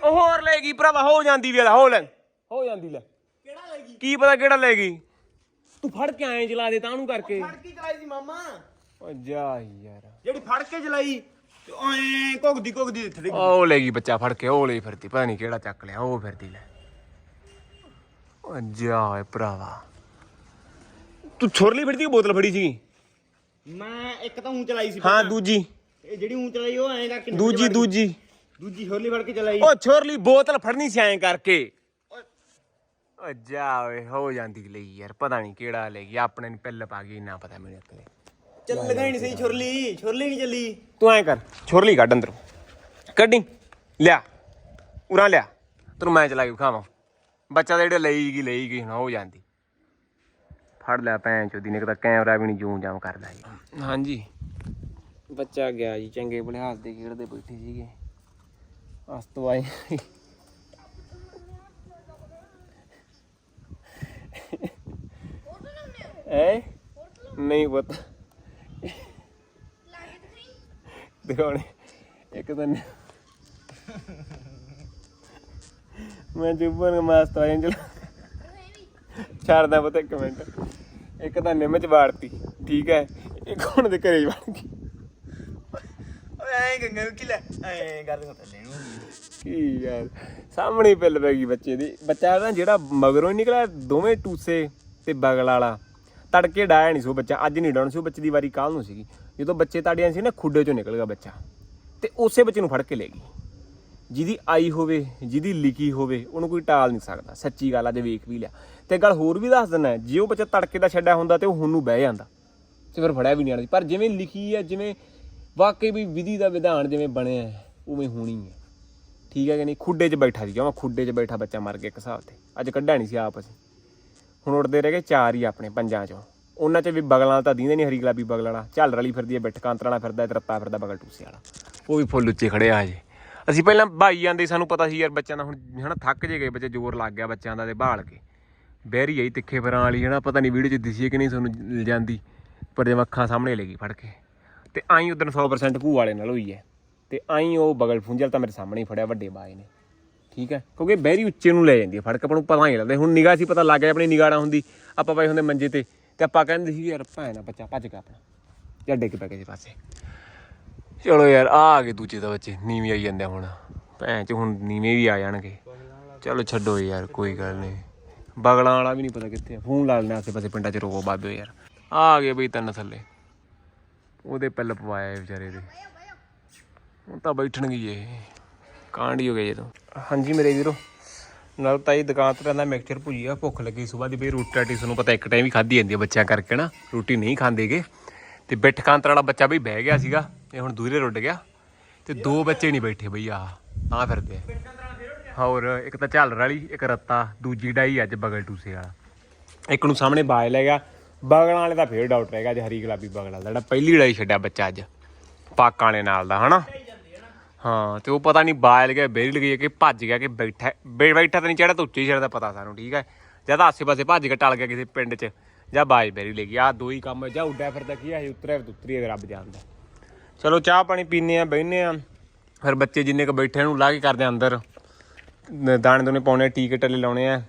ਉਹ ਹੋਰ ਲੈ ਗਈ ਭਰਾਵਾ ਹੋ ਜਾਂਦੀ ਵੇਲਾ ਹੋ ਲੈ ਹੋ ਜਾਂਦੀ ਲੈ। ਕਿਹੜਾ ਲੈ ਗਈ? ਕੀ ਪਤਾ ਕਿਹੜਾ ਲੈ ਗਈ। ਤੂੰ ਫੜ ਕੇ ਆਏ ਚਲਾ ਦੇ ਤਾਂ ਨੂੰ ਕਰਕੇ। ਫੜ ਕੇ ਚਲਾਈ ਸੀ ਮਾਮਾ। ਓ ਜਾ ਯਾਰ। ਜਿਹੜੀ ਫੜ ਕੇ ਚਲਾਈ ਤੇ ਐ ਘੁੱਗਦੀ ਘੁੱਗਦੀ ਥੱਲੇ ਉਹ ਲੈ ਗਈ ਬੱਚਾ ਫੜ ਕੇ ਉਹ ਲਈ ਫਿਰਦੀ ਪਤਾ ਨਹੀਂ ਕਿਹੜਾ ਚੱਕ ਲਿਆ ਉਹ ਫਿਰਦੀ ਲੈ। ਓ ਜਾ ਓਏ ਭਰਾਵਾ। ਤੂੰ ਛੋਰਲੀ ਫਿਰਦੀ ਕਿ ਬੋਤਲ ਫੜੀ ਸੀ ਮੈਂ ਇੱਕ ਤਾਂ ਉਂ ਚਲਾਈ ਸੀ ਹਾਂ। ਦੂਜੀ। ਇਹ ਜਿਹੜੀ ਉਂ ਚਲਾਈ ਉਹ ਐਂ ਕਰਕੇ ਦੂਜੀ। ਦੂਜੀ। ਦੂਜੀ ਹੋਲੀ ਫੜ ਕੇ ਚਲਾਈ। ਉਹ ਛੋਰਲੀ ਬੋਤਲ ਫੜਨੀ ਸੀ ਐਂ ਕਰਕੇ। ਓ ਜਾ ਓਏ ਹੋ ਜਾਂਦੀ ਲਈ ਯਾਰ ਪਤਾ ਨਹੀਂ ਕਿਹੜਾ ਲੈ ਗਈ ਆਪਣੇ ਨੂੰ ਪਿੱਲ ਪਾ ਗਈ ਨਾ ਪਤਾ ਮੇਰੇ ਕੋਲੇ ਚੱਲ ਲਗਾਈ ਨਹੀਂ ਸਹੀ ਛੁਰਲੀ ਛੁਰਲੀ ਨਹੀਂ ਚੱਲੀ। ਤੂੰ ਐਂ ਕਰ ਛੋਰਲੀ ਕੱਢ ਅੰਦਰੋਂ। ਕੱਢੀ ਲਿਆ ਉਰਾਂ ਲਿਆ। ਤੈਨੂੰ ਮੈਂ ਚਲਾ ਕੇ ਖਾਵਾਂ ਬੱਚਾ ਜਿਹੜੇ ਲਈ ਗਈ ਲਈ ਗਈ ਹੁਣ ਹੋ ਜਾਂਦੀ। ਫੜ ਲਿਆ ਭੈਣ ਚੋਦੀ ਨੇ ਤਾਂ ਕੈਮਰਾ ਵੀ ਨਹੀਂ ਜੂਮ ਜਾਮ ਕਰਦਾ ਜੀ। ਹਾਂਜੀ। ਬੱਚਾ ਗਿਆ ਜੀ, ਚੰਗੇ ਭਲੇ ਹੱਸਦੇ ਖੇਡਦੇ ਬੈਠੇ ਸੀਗੇ। ਅਸ ਤੋਂ ਆਏ ਐ ਨਹੀਂ ਪਤਾ। ਦਿਖਾਉਣੇ। ਇੱਕ ਤਾਂ ਨ- ਮੈਂ ਜੁਬਨ ਮਾਸਤ ਆਇਆ ਚਲ। ਛੱਡਦਾ ਪਤਾ ਇੱਕ ਮਿੰਟ। ਇੱਕ ਤਾਂ ਨਿੰਮ ਚ ਵਾੜਤੀ ਠੀਕ ਹੈ? ਇੱਕ ਹੁਣ ਦੇ ਘਰੇ ਵੜ ਗਈ ਓਏ ਐਂ ਗੰਗਾ ਕੀ ਲੈ? ਐਂ ਗੱਲ ਕਰ ਥੱਲੇ ਨੂੰ ਕੀ ਯਾਰ ਸਾਹਮਣੇ ਹੀ ਪਿੱਲ ਪੈ ਗਈ ਬੱਚੇ ਦੀ। ਬੱਚਾ ਨਾ ਜਿਹੜਾ ਮਗਰੋਂ ਹੀ ਨਿਕਲਿਆ ਦੋਵੇਂ ਟੂਸੇ ਤੇ ਬਗਲ ਵਾਲਾ। ਤੜਕੇ ਡਾਇਆ ਨਹੀਂ ਸੋ ਬੱਚਾ ਅੱਜ ਨਹੀਂ ਡਾਉਣ ਸੀ ਬੱਚੇ ਦੀ ਵਾਰੀ ਕੱਲ ਨੂੰ ਸੀਗੀ। ਜਦੋਂ ਬੱਚੇ ਤਾੜੀਆਂ ਸੀ ਨਾ ਖੁੱਡੇ ਚੋਂ ਨਿਕਲ ਗਿਆ ਬੱਚਾ। ਤੇ ਉਸੇ ਬੱਚੇ ਨੂੰ ਫੜ ਕੇ ਲੈ ਗਈ। ਜਿਹਦੀ ਆਈ ਹੋਵੇ ਜਿਹਦੀ ਲਿਖੀ ਹੋਵੇ ਉਹਨੂੰ ਕੋਈ ਟਾਲ ਨਹੀਂ ਸਕਦਾ। ਸੱਚੀ ਗੱਲ ਆ ਜੇ ਵੇਖ ਵੀ ਲਿਆ। ਤੇ ਗੱਲ ਹੋਰ ਵੀ ਦੱਸ ਦਿੰਦਾ ਜੇ ਉਹ ਬੱਚਾ ਤੜਕੇ ਦਾ ਛੱਡਿਆ ਹੁੰਦਾ ਤੇ ਉਹ ਹੁਣ ਨੂੰ ਬਹਿ ਜਾਂਦਾ। ਤੇ ਫਿਰ ਫੜਿਆ ਵੀ ਨਹੀਂ ਆਣਾ ਪਰ ਜਿਵੇਂ ਲਿਖੀ ਹੈ ਜਿਵੇਂ ਵਾਕਈ ਵੀ ਵਿਧੀ ਦਾ ਵਿਧਾਨ ਜਿਵੇਂ ਬਣਿਆ ਹੈ, ਉਵੇਂ ਹੋਣੀ ਹੈ ਠੀਕ ਹੈ ਕਿ ਨਹੀਂ? ਖੁੱਡੇ 'ਚ ਬੈਠਾ ਸੀ ਜਮਾ ਖੁੱਡੇ 'ਚ ਬੈਠਾ ਬੱਚਾ ਮਰ ਗਿਆ ਇੱਕ ਹਿਸਾਬ ਤੇ। ਅੱਜ ਕੱਢਿਆ ਨਹੀਂ ਸੀ ਆਪ ਅਸੀਂ। ਹੁਣ ਉੱਡਦੇ ਰਹਿ ਗਏ ਚਾਰ ਹੀ ਆਪਣੇ ਪੰਜਾਂ 'ਚੋਂ। ਉਹਨਾਂ 'ਚ ਵੀ ਬਗਲਾਂ ਤਾਂ ਦੀਂਦੇ ਨਹੀਂ ਹਰੀ ਗੁਲਾਬੀ ਬਗਲ ਵਾਲਾ। ਝੱਲ ਰਲੀ ਫਿਰਦੀ ਹੈ ਬਿੱਟ ਕਾਂਤਰ ਵਾਲਾ ਫਿਰਦਾ ਤੇ ਫਿਰਦਾ ਬਗਲ ਟੂਸੇ ਵਾਲਾ। ਉਹ ਵੀ ਫੁੱਲ ਉੱਚੇ ਖੜਿਆ ਹਜੇ। ਅਸੀਂ ਪਹਿਲਾਂ ਭਾਈ ਜਾਂਦੇ ਸਾਨੂੰ ਪਤਾ ਸੀ ਯਾਰ ਬੱਚਿਆਂ ਦਾ ਹੁਣ ਹਨਾ ਥੱਕ ਜੇ ਗਏ ਬੱਚੇ ਜ਼ੋਰ ਲੱਗ ਗਿਆ ਬੱਚਿਆਂ ਦਾ ਤੇ ਭਾਲ ਕੇ। ਬਹਿਰੀ ਆਈ ਤਿੱਖੇ ਫਰਾਂ ਵਾਲੀ ਹਨਾ ਪਤਾ ਨਹੀਂ ਵੀਡੀਓ 'ਚ ਦਿਸੀ ਕਿ ਨਹੀਂ ਤੁਹਾਨੂੰ ਜਾਂਦੀ ਪਰ ਜੇ ਅੱਖਾਂ ਸਾਹਮਣੇ ਲੈ ਗਈ ਫੜ ਕੇ। ਤੇ ਆਈ ਉਦੋਂ 100% ਭੂ ਵਾਲੇ ਨਾਲ ਹੋਈ ਹੈ। ਤੇ ਆਈ ਉਹ ਬਗਲ ਫੁੰਜਲ ਤਾਂ ਮੇਰੇ ਸਾਹਮਣੇ ਹੀ ਫੜਿਆ, ਵੱਡੇ ਬਾਏ ਨੇ। ਠੀਕ ਹੈ? ਕਿਉਂਕਿ ਬਹਿਰੀ ਉੱਚੇ ਨੂੰ ਲੈ ਜਾਂਦੀ ਹੈ ਫੜ ਕੇ ਆਪਾਂ ਨੂੰ ਪਤਾ ਹੀ ਲੱਗਦਾ ਹੁਣ ਨਿਗਾਹ ਸੀ, ਪਤਾ ਲੱਗ ਗਿਆ ਆਪਣੀ ਨਿਗਾਹ ਹੁੰਦੀ। ਆਪਾਂ ਪਏ ਹੁੰਦੇ ਮੰਜੇ ਤੇ ਤੇ ਆਪਾਂ ਕਹਿੰਦੇ ਸੀ, ਯਾਰ ਭੈਣ ਭੈਣਾ ਬੱਚਾ ਭੱਜ ਗਿਆ ਆਪਣਾ। ਜਾਂ ਡਿੱਗ ਪੈ ਗਿਆ ਕਿਸੇ ਪਾਸੇ। ਚਲੋ ਯਾਰ, ਆ ਆ ਗਏ ਦੂਜੇ ਦਾ ਬੱਚੇ, ਨੀਵੇਂ ਆਈ ਜਾਂਦੇ ਹੁਣ। ਭੈਣ ਚ ਹੁਣ ਨੀਵੇਂ ਵੀ ਆ ਜਾਣਗੇ। ਚਲੋ ਛੱਡੋ ਯਾਰ, ਕੋਈ ਗੱਲ ਨਹੀਂ। ਬਗਲਾਂ ਵਾਲਾ ਵੀ ਨਹੀਂ ਪਤਾ ਕਿੱਥੇ ਆ। ਫੋਨ ਲਾ ਲੈਣਾ ਆਸੇ ਪਾਸੇ ਪਿੰਡਾਂ ਚ ਰੋਕੋ ਬਾਬੇ ਯਾਰ। ਆ ਗਏ ਬਈ ਤਿੰਨ ਥੱਲੇ। ਉਹਦੇ ਪੈਲ ਪਵਾਇਆ ਵਿਚਾਰੇ ਦੇ। ਹੁਣ ਤਾਂ ਬੈਠਣਗੇ ਹੀ ਇਹ। ਕਾਂਡੀ ਹੋ ਗਏ ਜਦੋਂ ਹਾਂਜੀ ਮੇਰੇ ਵੀਰੋ, ਨਾਲ ਤਾਂ ਇਹ ਦੁਕਾਨ ਤੇ ਕਹਿੰਦਾ ਮਿਕਸਚਰ ਭੁਜੀਆ ਭੁੱਖ ਲੱਗੀ ਸਵੇਰ ਦੀ। ਬਈ ਰੋਟੀ ਰਾਟੀ ਤੁਹਾਨੂੰ ਪਤਾ ਇੱਕ ਟਾਈਮ ਹੀ ਖਾਧੀ ਜਾਂਦੀ ਹੈ ਬੱਚਿਆਂ ਕਰਕੇ ਨਾ। ਰੋਟੀ ਨਹੀਂ ਖਾਂਦੇਗੇ। ਤੇ ਬਿੱਠ ਕਾਂਤਰ ਵਾਲਾ ਬੱਚਾ ਬਈ ਬਹਿ ਗਿਆ ਸੀਗਾ। ਇਹ ਹੁਣ ਦੂਰੇ ਰੁੱਡ ਗਿਆ। ਤੇ ਦੋ ਬੱਚੇ ਨਹੀਂ ਬੈਠੇ ਬਈ ਆ ਆ ਫਿਰਦੇ ਆ। ਹੋਰ ਇੱਕ ਤਾਂ ਝਾਲਰ ਵਾਲੀ ਇੱਕ ਰੱਤਾ ਦੂਜੀ ਡਾਈ ਅੱਜ ਬਗਲ ਟੂਸੇ ਵਾਲਾ। ਇੱਕ ਨੂੰ ਸਾਹਮਣੇ ਬਾਜ ਲੈ ਗਿਆ। ਬਗਲਾਂ ਵਾਲੇ ਦਾ ਫੇਰ ਡਾਊਟ ਰਹਿ ਗਿਆ ਅੱਜ ਹਰੀ ਗੁਲਾਬੀ ਬਗਲ ਵਾਲਾ ਜਿਹੜਾ ਪਹਿਲੀ ਲੜਾਈ ਛੱਡਿਆ ਬੱਚਾ ਅੱਜ ਪਾਕਾਂ ਵਾਲੇ ਨਾਲ ਦਾ ਹਨਾ? ਹਾਂ ਤੇ ਉਹ ਪਤਾ ਨਹੀਂ ਬਾਜ ਗਿਆ ਬੇਰੀ ਲਗਈ ਕਿ ਭੱਜ ਗਿਆ ਕਿ ਬੈਠਾ ਬੈਠਾ ਤਾਂ ਨਹੀਂ ਚੜਾ ਤਾਂ ਉੱਚੇ ਹੀ ਚੜਦਾ ਪਤਾ ਸਾਨੂੰ ਠੀਕ ਹੈ? ਜਾਂ ਤਾਂ ਆਸੇ ਪਾਸੇ ਭੱਜ ਕੇ ਟਲ ਗਿਆ ਕਿਸੇ ਪਿੰਡ 'ਚ ਜਾਂ ਬਾਜ ਬੇਰੀ ਲੈ ਗਈ ਆ ਦੋ ਹੀ ਕੰਮ ਜਾਂ ਉੱਡਿਆ ਫਿਰਦਾ ਕੀ ਆ ਇਹ ਉਤਰਿਆ ਫਿਰ ਉਤਰੀ ਹੈ, ਰੱਬ ਜਾਣਦਾ। ਚਲੋ ਚਾਹ ਪਾਣੀ ਪੀਨੇ ਆ ਬਹਿਨੇ ਆ ਫਿਰ ਬੱਚੇ ਜਿੰਨੇ ਕ ਬੈਠੇ ਨੂੰ ਲਾ ਕੇ ਕਰਦੇ ਅੰਦਰ। ਦਾਣੇ ਦੋਨੇ ਪਾਉਣੇ ਆ, ਟੀਕੇ ਟੱਲੇ ਲਾਉਣੇ ਆ।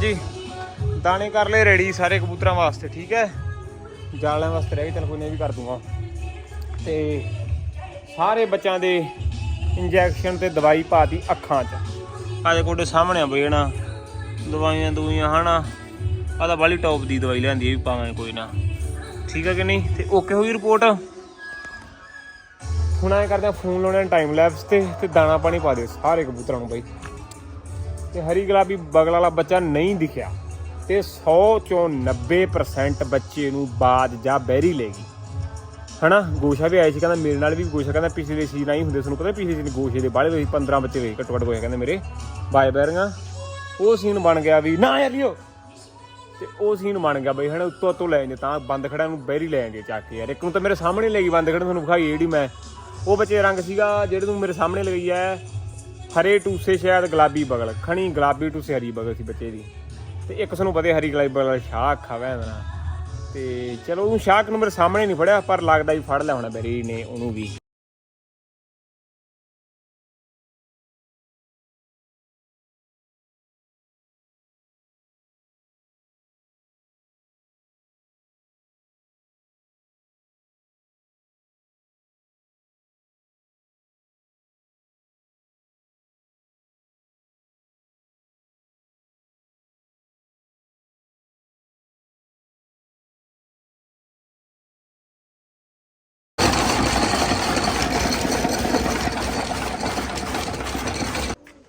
ਜੀ, ਦਾਣੇ ਕਰ ਲਏ, ਰੈਡੀ ਸਾਰੇ ਕਬੂਤਰਾਂ ਵਾਸਤੇ, ਠੀਕ ਹੈ? ਜਾਲਾਂ ਵਾਸਤੇ ਰਹਿ ਗਏ, ਚਲ ਕੋਈ ਨਹੀਂ ਵੀ ਕਰ ਦੂੰਗਾ। ਤੇ ਸਾਰੇ ਬੱਚਿਆਂ ਦੇ ਇੰਜੈਕਸ਼ਨ ਤੇ ਦਵਾਈ ਪਾਤੀ ਅੱਖਾਂ 'ਚ। ਆਜੇ ਕੋਡੇ ਸਾਹਮਣੇ ਆ ਬਈ ਨਾ ਦਵਾਈਆਂ ਦੂਈਆਂ ਹਨਾ? ਆ ਤਾਂ ਬਾਲੀ ਟੌਪ ਦੀ ਦਵਾਈ ਲਿਆਂਦੀ ਵੀ ਪਾਵਾਂਗੇ ਕੋਈ ਨਾ। ਠੀਕ ਹੈ ਕਿ ਨਹੀਂ? ਤੇ ਓਕੇ ਹੋਈ ਰਿਪੋਰਟ ਹੁਣ ਐ ਕਰਦੇ ਆ ਫੋਨ ਲਾਉਣੇ ਟਾਈਮ ਲੈਪਸ ਤੇ ਤੇ ਦਾਣਾ ਪਾਣੀ ਪਾ ਦਿਓ ਸਾਰੇ ਕਬੂਤਰਾਂ ਨੂੰ ਬਾਈ। ਤੇ ਹਰੀ ਗੁਲਾਬੀ ਬਗਲ ਵਾਲਾ ਬੱਚਾ ਨਹੀਂ ਦਿਖਿਆ ਤੇ 100 ਚੋਂ 90% ਬੱਚੇ ਨੂੰ ਬਾਜ ਜਾਂ ਬੈਰੀ ਲੈਗੀ ਹਨਾ, ਗੋਸ਼ਾ ਵੀ ਆਇਆ ਸੀ, ਕਹਿੰਦਾ ਮੇਰੇ ਨਾਲ ਵੀ ਗੋਸ਼ਾ, ਕਹਿੰਦਾ ਪਿਛਲੇ ਸੀਜ਼ਨ ਆਈ ਹੁੰਦੇ ਤੁਹਾਨੂੰ ਪਤਾ ਪਿਛਲੇ ਸੀਜ਼ਨ ਗੋਸ਼ੇ ਦੇ ਬਾਲੇ ਹੋਏ 15 ਬੱਚੇ ਹੋਏ, ਘੱਟੋ ਘੱਟ ਗੋਸ਼ਾ ਕਹਿੰਦੇ ਮੇਰੇ ਬਾਜ ਬੈਰੀਆਂ ਉਹ ਸੀਨ ਬਣ ਗਿਆ ਵੀ ਨਾ ਯਾਰ ਲਿਓ। ਤੇ ਉਹ ਸੀਨ ਬਣ ਗਿਆ ਬਈ, ਹਨਾ, ਉੱਤੋਂ ਉੱਤੋਂ ਲੈ ਜਾਂਦੇ, ਤਾਂ ਬੰਦ ਖੜਾ ਨੂੰ ਬੈਰੀ ਲੈ ਜਾਂਦੇ ਚੱਕ ਕੇ ਯਾਰ। ਇੱਕ ਨੂੰ ਤਾਂ ਮੇਰੇ ਸਾਹਮਣੇ ਲੈ ਗਈ ਬੰਦ ਖੜਾ ਤੁਹਾਨੂੰ ਵਿਖਾਈ ਜਿਹੜੀ ਮੈਂ। ਉਹ ਬੱਚੇ ਰੰਗ ਸੀਗਾ, ਜਿਹੜੇ ਨੂੰ ਮੇਰੇ ਸਾਹਮਣੇ ਲਗਈ ਐ ਹਰੇ ਟੂਸੇ ਸ਼ਾਇਦ ਗੁਲਾਬੀ ਬਗਲ, ਖਣੀ ਗੁਲਾਬੀ ਟੂਸੇ ਹਰੀ ਬਗਲ ਸੀ ਬੱਚੇ ਦੀ। ਤੇ ਇੱਕ ਸਾਨੂੰ ਪਤਾ ਹਰੀ ਗੁਲਾਬੀ ਬਗਲ ਸ਼ਾਹ ਖਾਵੇ ਨਾ ਤੇ ਚਲੋ ਉਹ ਸ਼ਾਹ ਨੂੰ ਮੇਰੇ ਸਾਹਮਣੇ ਨਹੀਂ ਫੜਿਆ, ਪਰ ਲੱਗਦਾ ਵੀ ਫੜ ਲਿਆ ਹੋਣਾ ਬੈਰੀ ਨੇ ਉਹਨੂੰ ਵੀ।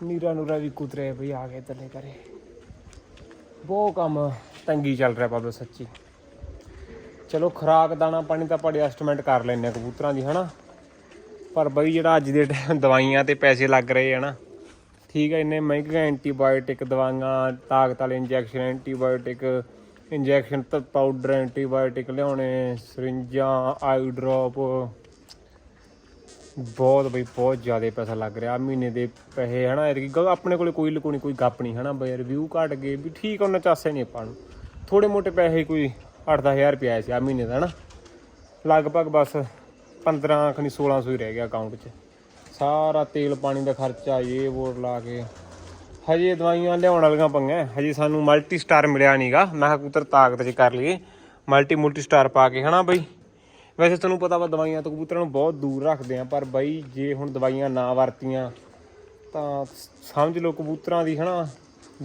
ਨੀਰਾ ਨੂਰਾ ਵੀ ਕੁਤਰੇ ਵੀ ਆ ਗਏ ਤਲੇ ਕਰੇ ਬਹੁਤ ਕੰਮ ਤੰਗੀ ਚੱਲ ਰਿਹਾ ਬਾਬਾ ਸੱਚੀ। ਚਲੋ ਖਰਾਕ, ਦਾਣਾ, ਪਾਣੀ ਤਾਂ ਆਪਾਂ ਐਸਟੀਮੇਟ ਕਰ ਲੈਨੇ ਆ ਕਬੂਤਰਾਂ ਦੀ, ਹਨਾ? ਪਰ ਬਈ ਜਿਹੜਾ ਅੱਜ ਦੇ ਟਾਈਮ ਦਵਾਈਆਂ ਤੇ ਪੈਸੇ ਲੱਗ ਰਹੇ ਆ ਨਾ, ਠੀਕ ਹੈ ਇੰਨੇ ਮਹਿੰਗੇ ਐਂਟੀਬਾਇਓਟਿਕ ਦਵਾਈਆਂ, ਤਾਕਤ ਵਾਲੇ injection antibiotic injection powder antibiotic ਲਿਆਉਣੇ ਸਰਿੰਜਾਂ ਆਈ ਡ੍ਰੌਪ ਬਹੁਤ ਬਈ ਬਹੁਤ ਜ਼ਿਆਦਾ ਪੈਸਾ ਲੱਗ ਰਿਹਾ। ਆਹ ਮਹੀਨੇ ਦੇ ਪੈਸੇ ਹਨਾ ਯਾਰ ਕਿ ਆਪਣੇ ਕੋਲੇ ਕੋਈ ਲਕੋਣੀ ਕੋਈ ਗੱਪ ਨਹੀਂ ਹਨਾ ਬਈ। ਰਿਵਿਊ ਘਟ ਗਏ ਵੀ ਠੀਕ ਆ, ਉਹਨਾਂ ਚਾਸੇ ਨਹੀਂ ਆਪਾਂ ਨੂੰ। ਥੋੜੇ ਮੋਟੇ ਪੈਸੇ ਕੋਈ 8-10000 ਰੁਪਏ ਆਏ ਸੀ ਆ ਮਹੀਨੇ ਦਾ ਹਨਾ। ਲਗਭਗ ਬਸ 15 ਖਣੀ 1600 ਹੀ ਰਹਿ ਗਿਆ ਅਕਾਊਂਟ 'ਚ। ਸਾਰਾ ਤੇਲ ਪਾਣੀ ਦਾ ਖਰਚਾ ਇਹ ਵੋਟ ਲਾ ਕੇ। ਹਜੇ ਦਵਾਈਆਂ ਲਿਆਉਣ ਵਾਲੀਆਂ ਪੰਗਾਂ ਹਜੇ ਸਾਨੂੰ ਮਲਟੀ ਸਟਾਰ ਮਿਲਿਆ ਨਹੀਂਗਾ ਮੈਂ ਕਿਹਾ ਕਬੂਤਰ ਤਾਕਤ 'ਚ ਕਰ ਲਈਏ। ਮਲਟੀ ਮਲਟੀ ਸਟਾਰ ਪਾ ਕੇ ਹਨਾ ਬਈ। ਵੈਸੇ ਤੁਹਾਨੂੰ ਪਤਾ ਵਾ ਦਵਾਈਆਂ ਤੋਂ ਕਬੂਤਰਾਂ ਨੂੰ ਬਹੁਤ ਦੂਰ ਰੱਖਦੇ ਆ, ਪਰ ਬਈ ਜੇ ਹੁਣ ਦਵਾਈਆਂ ਨਾ ਵਰਤੀਆਂ, ਤਾਂ ਸਮਝ ਲਓ ਕਬੂਤਰਾਂ ਦੀ ਹਨਾ,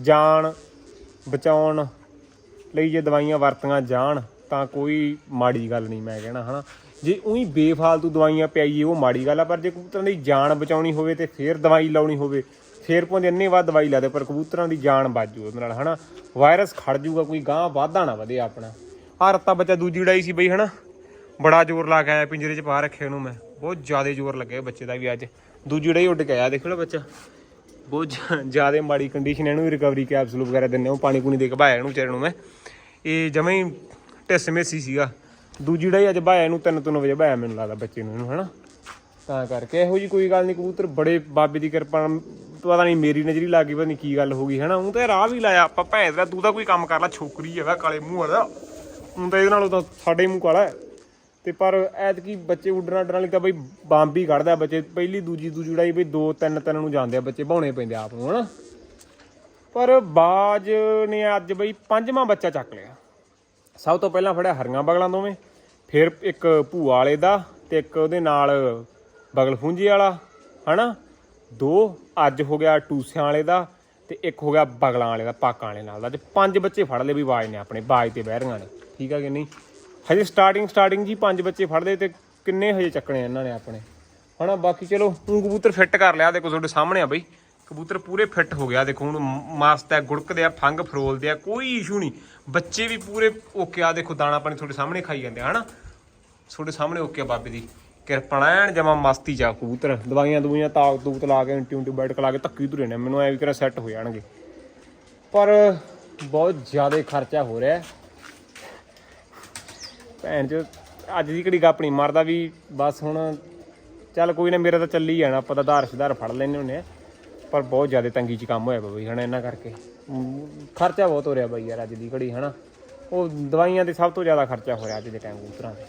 ਜਾਨ ਬਚਾਉਣ ਲਈ ਜੇ ਦਵਾਈਆਂ ਵਰਤੀਆਂ ਜਾਣ, ਤਾਂ ਕੋਈ ਮਾੜੀ ਗੱਲ ਨਹੀਂ ਮੈਂ ਕਹਿਣਾ ਹਨਾ। ਜੇ ਉਹੀ ਬੇਫਾਲਤੂ ਦਵਾਈਆਂ ਪਿਆਈਏ, ਉਹ ਮਾੜੀ ਗੱਲ ਆ, ਪਰ ਜੇ ਕਬੂਤਰਾਂ ਦੀ ਜਾਨ ਬਚਾਉਣੀ ਹੋਵੇ ਤੇ ਫੇਰ ਦਵਾਈ ਲਾਉਣੀ ਹੋਵੇ, ਫੇਰ ਭਾਵੇਂ ਇੰਨੇ ਵੱਧ ਦਵਾਈ ਲਾ ਦੇ, ਪਰ ਕਬੂਤਰਾਂ ਦੀ ਜਾਨ ਬਚ ਜੂ ਉਹਦੇ ਨਾਲ ਹਨਾ। ਵਾਇਰਸ ਖੜ ਜੂਗਾ, ਕੋਈ ਗਾਂ ਵਾਧਾ ਨਾ ਵਧੇ ਆਪਣਾ। ਆਹ ਰੱਤਾ ਬੱਚਾ ਦੂਜੀ ਉਡਾਈ ਸੀ ਬਈ ਹਨਾ। ਬੜਾ ਜ਼ੋਰ ਲਾ ਕੇ ਆਇਆ, ਪਿੰਜਰੇ 'ਚ ਪਾ ਰੱਖਿਆ ਉਹਨੂੰ ਮੈਂ। ਬਹੁਤ ਜ਼ਿਆਦਾ ਜ਼ੋਰ ਲੱਗਿਆ ਬੱਚੇ ਦਾ ਵੀ ਅੱਜ। ਦੂਜੀ ਉਡਾਈ ਉੱਡ ਕੇ ਆਇਆ, ਦੇਖ ਲਓ ਬੱਚਾ। ਬਹੁਤ ਜ਼ਿਆਦਾ ਮਾੜੀ ਕੰਡੀਸ਼ਨ ਇਹਨੂੰ ਰਿਕਵਰੀ ਕੈਪਸੂਲ ਵਗੈਰਾ ਦਿੰਨੇ ਉਹ ਪਾਣੀ ਪੂਣੀ ਦੇ ਕੇ ਭਾਇਆ ਇਹਨੂੰ ਵਿਚਾਰੇ ਨੂੰ ਮੈਂ। ਇਹ ਜਮਾਂ ਹੀ ਢਿੱਸ ਮੇਸੀ ਸੀਗਾ। ਦੂਜੀ ਉਡਾਈ ਅੱਜ ਭਾਇਆ ਇਹਨੂੰ, ਤਿੰਨ ਤਿੰਨ ਵਜੇ ਭਾਇਆ ਮੈਨੂੰ ਲੱਗਦਾ ਬੱਚੇ ਨੂੰ ਇਹਨੂੰ, ਹਨਾ? ਤਾਂ ਕਰਕੇ ਇਹੋ ਜੀ ਕੋਈ ਗੱਲ ਨਹੀਂ ਕਬੂਤਰ ਬੜੇ ਬਾਬੇ ਦੀ ਕਿਰਪਾ ਨਾਲ, ਪਤਾ ਨਹੀਂ ਮੇਰੀ ਨਜ਼ਰੀ ਲੱਗ ਗਈ, ਪਤਾ ਨਹੀਂ ਕੀ ਗੱਲ ਹੋ ਗਈ, ਹਨਾ? ਉਹ ਤਾਂ ਰਾਹ ਵੀ ਲਾਇਆ, ਆਪਾਂ ਭੈਣ ਦਾ ਤੂੰ ਤਾਂ ਕੋਈ ਕੰਮ ਕਰ ਲੈ, ਛੋਕਰੀ ਹੈਗਾ, ਕਾਲੇ ਮੂੰਹ ਵਾਲਾ। ਹੁਣ ਤਾਂ ਇਹਦੇ ਨਾਲੋਂ ਤਾਂ ਸਾਡੇ ਮੂੰਹ ਕਾਲਾ ਹੈ। ਤੇ ਪਰ ਐਤਕੀ ਬੱਚੇ ਉੱਡਣਾ ਉੱਡਣ ਲਈ ਤਾਂ ਬਈ ਬੰਬ ਹੀ ਕੱਢਦਾ ਬੱਚੇ। ਪਹਿਲੀ, ਦੂਜੀ ਦੂਜੀ ਉਡਾਈ ਬਈ ਦੋ, ਤਿੰਨ ਤਿੰਨ ਨੂੰ ਜਾਂਦੇ ਆ ਬੱਚੇ, ਬਾਉਣੇ ਪੈਂਦੇ ਆਪ ਨੂੰ, ਹਨਾ? ਪਰ ਬਾਜ ਨੇ ਅੱਜ ਬਈ ਪੰਜਵਾਂ ਬੱਚਾ ਚੱਕ ਲਿਆ। ਸਭ ਤੋਂ ਪਹਿਲਾਂ ਫੜਿਆ ਹਰੀਆਂ ਬਗਲਾਂ ਦੋਵੇਂ, ਫਿਰ ਇੱਕ ਭੂਆ ਵਾਲੇ ਦਾ ਤੇ ਇੱਕ ਉਹਦੇ ਨਾਲ ਬਗਲ ਫੂੰਜੀ ਵਾਲਾ, ਹਨਾ? ਦੋ, ਅੱਜ ਹੋ ਗਿਆ ਟੂਸਿਆਂ ਵਾਲੇ ਦਾ ਤੇ ਇੱਕ ਹੋ ਗਿਆ ਬਗਲਾਂ ਵਾਲੇ ਦਾ, ਪਾਕਾਂ ਵਾਲੇ ਨਾਲ ਦਾ। ਤੇ ਪੰਜ ਬੱਚੇ ਫੜ ਲਏ ਵੀ ਬਾਜ ਨੇ ਆਪਣੇ, ਬਾਜ ਤੇ ਬਹਿਰੀਆਂ ਨੇ। ਠੀਕ ਆ ਕਿ ਨਹੀਂ? ਹਜੇ ਸਟਾਰਟਿੰਗ ਸਟਾਰਟਿੰਗ ਜੀ ਪੰਜ ਬੱਚੇ ਫੜਦੇ ਤੇ ਕਿੰਨੇ ਹਜੇ ਚੱਕਣੇ ਆ ਇਹਨਾਂ ਨੇ ਆਪਣੇ। ਹਨਾ ਬਾਕੀ ਚਲੋ, ਹੁਣ ਕਬੂਤਰ ਫਿੱਟ ਕਰ ਲਿਆ, ਦੇਖੋ ਤੁਹਾਡੇ ਸਾਹਮਣੇ ਆ ਬਈ। ਕਬੂਤਰ ਪੂਰੇ ਫਿੱਟ ਹੋ ਗਿਆ, ਦੇਖੋ ਹੁਣ ਮਸਤ ਹੈ, ਗੁੜਕਦੇ ਆ, ਫੰਗ ਫਰੋਲਦੇ ਆ, ਕੋਈ ਇਸ਼ੂ ਨਹੀਂ। ਬੱਚੇ ਵੀ ਪੂਰੇ ਓਕੇ ਆ, ਦੇਖੋ ਦਾਣਾ ਪਾਣੀ ਤੁਹਾਡੇ ਸਾਹਮਣੇ ਖਾਈ ਜਾਂਦੇ ਆ ਹਨਾ ਤੁਹਾਡੇ ਸਾਹਮਣੇ ਓਕੇ ਆ ਬਾਬੇ ਦੀ। ਕਿਰਪਾ ਐਨ ਜਮਾ ਮਸਤੀ ਜਾ ਕਬੂਤਰ। ਦਵਾਈਆਂ ਦਵਾਈਆਂ ਤਾਕ ਤੂਕ ਲਾ ਕੇ ਐਂਟੀਬਾਇਓਟਿਕ ਲਾ ਕੇ ਧੱਕੀ ਧੁਰੇ ਨੇ। ਮੈਨੂੰ ਐ ਵੀ ਕਰਾ ਸੈੱਟ ਹੋ ਜਾਣਗੇ। ਪਰ ਬਹੁਤ ਜ਼ਿਆਦਾ ਖਰਚਾ ਹੋ ਰਿਹਾ ਭੈਣ ਚ, ਅੱਜ ਦੀ ਘੜੀ ਗੱਪ ਨਹੀਂ ਮਾਰਦਾ ਵੀ ਬਸ ਹੁਣ ਚੱਲ ਕੋਈ ਨਾ ਮੇਰਾ ਤਾਂ ਚੱਲੀ ਜਾਣਾ, ਆਪਾਂ ਤਾਂ ਧਾਰ ਸੁਧਾਰ ਫੜ ਲੈਨੇ ਹੁੰਨੇ ਆ। ਪਰ ਬਹੁਤ ਜ਼ਿਆਦਾ ਤੰਗੀ ਚ ਕੰਮ ਹੋਇਆ ਵਾ ਬਈ ਹਨਾ ਇਹਨਾਂ ਕਰਕੇ। ਖਰਚਾ ਬਹੁਤ ਹੋ ਰਿਹਾ ਬਾਈ ਯਾਰ ਅੱਜ ਦੀ ਘੜੀ ਹਨਾ। ਉਹ ਦਵਾਈਆਂ ਤੇ ਸਭ ਤੋਂ ਜ਼ਿਆਦਾ ਖਰਚਾ ਹੋ ਰਿਹਾ ਅੱਜ ਦੇ ਟਾਈਮ ਕਬੂਤਰਾਂ ਤੇ।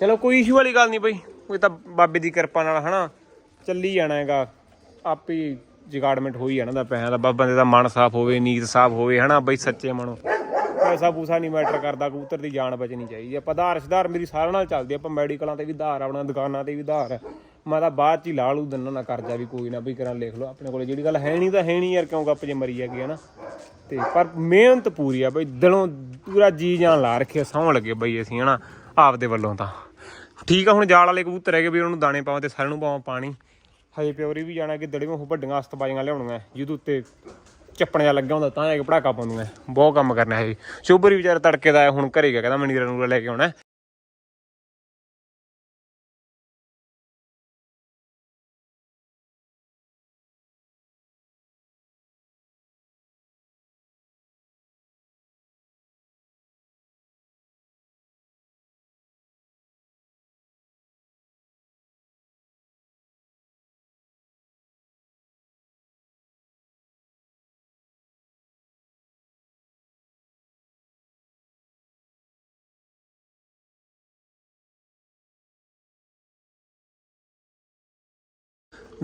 ਚਲੋ ਕੋਈ ਇਸ਼ੂ ਵਾਲੀ ਗੱਲ ਨਹੀਂ ਬਈ ਉਹ ਤਾਂ ਬਾਬੇ ਦੀ ਕਿਰਪਾ ਨਾਲ ਹਨਾ। ਚੱਲੀ ਜਾਣਾ ਹੈਗਾ, ਆਪੇ ਹੀ ਜਗਾੜਮੈਂਟ ਹੋਈ ਜਾਣਾ ਦਾ ਪੈਸਿਆਂ ਦਾ ਬਸ ਬੰਦੇ ਦਾ ਮਨ ਸਾਫ਼ ਹੋਵੇ ਨੀਤ ਸਾਫ਼ ਹੋਵੇ ਹਨਾ ਬਈ, ਸੱਚੇ ਮਨੋਂ। ਪੈਸਾ ਪੂਸਾ ਨਹੀਂ ਮੈਟਰ ਕਰਦਾ, ਕਬੂਤਰ ਦੀ ਜਾਨ ਬਚਣੀ ਚਾਹੀਦੀ ਆਪਾਂ ਧਾਰ ਸੁਧਾਰ ਮੇਰੀ ਸਾਰਿਆਂ ਨਾਲ ਚੱਲਦੀ ਆਪਾਂ ਮੈਡੀਕਲਾਂ ਤੇ ਵੀ ਆਧਾਰ, ਆਪਣਾ ਦੁਕਾਨਾਂ ਤੇ ਵੀ ਆਧਾਰ। ਮੈਂ ਤਾਂ ਬਾਅਦ ਚ ਹੀ ਲਾ ਲੂ ਦਿੰਨਾ ਨਾ ਕਰਜ਼ਾ ਵੀ ਕੋਈ ਨਾ ਵੀ ਕਰਾਂ ਲਿਖ ਲਓ, ਆਪਣੇ ਕੋਲੇ ਜਿਹੜੀ ਗੱਲ ਹੈ ਨਹੀਂ ਤਾਂ ਹੈ ਨਹੀਂ ਯਾਰ, ਕਿਉਂ ਗੱਪ ਜੇ ਮਰੀ ਹੈਗੀ ਹਨਾ ਤੇ ਪਰ ਮਿਹਨਤ ਪੂਰੀ ਆ, ਬਈ ਦਿਲੋਂ ਪੂਰਾ ਜੀ ਜਾਨ ਲਾ ਰੱਖਿਆ ਸੌਣ ਲੱਗੇ ਬਈ ਅਸੀਂ, ਹਨਾ, ਆਪਦੇ ਵੱਲੋਂ ਤਾਂ। ਠੀਕ ਆ, ਹੁਣ ਜਾਲ ਵਾਲੇ ਕਬੂਤਰ ਹੈਗੇ ਵੀ ਉਹਨਾਂ ਨੂੰ ਦਾਣੇ ਪਾਵਾਂ ਤੇ ਸਾਰਿਆਂ ਨੂੰ ਪਾਵਾਂ ਪਾਣੀ। ਹਜੇ ਪਿਓਰੀ ਵੀ ਜਾਣਾ ਕਿ ਦੜੀਆਂ ਉਹ ਵੱਡੀਆਂ ਅਸਤਬਾਜ਼ੀਆਂ ਲਿਆਉਣੀਆਂ, ਜਿਹਦੇ ਉੱਤੇ ਚੱਪਣ ਜਾ ਲੱਗਾ ਹੁੰਦਾ ਤਾਂ ਜਾ ਕੇ ਪੜਾਕਾ ਪਾਉਂਦੀਆਂ। ਬਹੁਤ ਕੰਮ ਕਰਨਾ ਹੈ ਸ਼ੁਭਰੀ ਵਿਚਾਰਾ ਤੜਕੇ ਦਾ ਆਇਆ, ਹੁਣ ਘਰੇ ਗਿਆ ਕਹਿੰਦਾ ਨੀਰਾ ਨੂਰਾ ਲੈ ਕੇ ਆਉਣਾ।